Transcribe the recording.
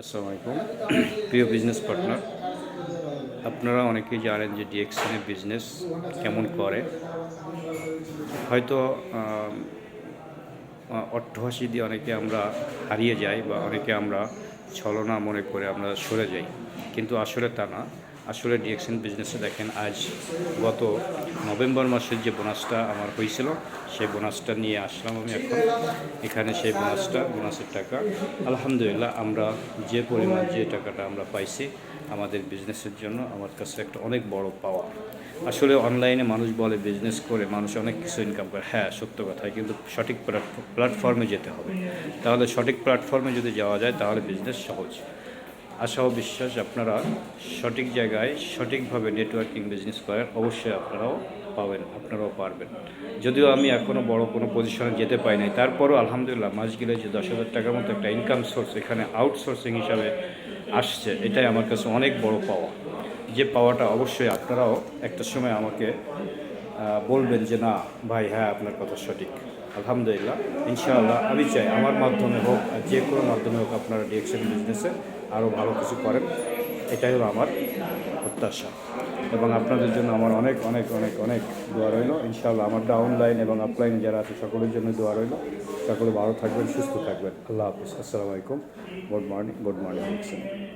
আসসালামু আলাইকুম প্রিয় বিজনেস পার্টনার আপনারা অনেকেই জানেন যে ডিএক্সনে বিজনেস কেমন করে। হয়তো অট্টহাসি দিয়ে অনেকে আমরা হারিয়ে যাই বা অনেকে আমরা ছলনা মনে করে আমরা সরে যাই। কিন্তু আসলে তা না। আসলে ডিএক্সএন বিজনেসে দেখেন, আজ গত নভেম্বর মাসের যে বোনাসটা আমার হয়েছিল, সেই বোনাসটা নিয়ে আসলাম আমি এখন। এখানে সেই বোনাসটা বোনাসের টাকা। আলহামদুলিল্লাহ, আমরা যে পরিমাণ যে টাকাটা আমরা পাইছি আমাদের বিজনেসের জন্য আমার কাছে একটা অনেক বড় পাওয়া আসলে অনলাইনে মানুষ বলে বিজনেস করে, মানুষ অনেক কিছু ইনকাম করে। হ্যাঁ সত্য কথাই কিন্তু সঠিক প্ল্যাটফর্মে যেতে হবে। তাহলে সঠিক প্ল্যাটফর্মে যদি যাওয়া যায়, তাহলে বিজনেস সহজ। আশা ও বিশ্বাস আপনারা সঠিক জায়গায় সঠিকভাবে নেটওয়ার্কিং বিজনেস করেন অবশ্যই আপনারাও পাবেন, আপনারাও পারবেন। যদিও আমি এখনও বড় কোনো পজিশনে যেতে পাই নাই। তারপরও আলহামদুলিল্লাহ মাস গেলে যে দশ হাজার টাকার মতো একটা ইনকাম সোর্স এখানে আউটসোর্সিং হিসাবে আসছে, এটাই আমার কাছে অনেক বড় পাওয়া। যে পাওয়াটা অবশ্যই আপনারাও একটা সময় আমাকে বলবেন যে, না, ভাই হ্যাঁ আপনার কথা সঠিক। আলহামদুলিল্লাহ, ইনশাআল্লাহ, আমি চাই আমার মাধ্যমে হোক যে কোনো মাধ্যমে হোক আপনারা ডিএক্সএন বিজনেসে আরও ভালো কিছু করেন। এটাই হলো আমার প্রত্যাশা। এবং আপনাদের জন্য আমার অনেক অনেক অনেক অনেক দোয়া রইল। ইনশাআল্লাহ, আমার ডাউনলাইন এবং আপলাইন যারা আছে, সকলের জন্য দোয়া রইল। সকলে ভালো থাকবেন, সুস্থ থাকবেন। আল্লাহ হাফিজ। আসসালামু আলাইকুম। Good morning good morning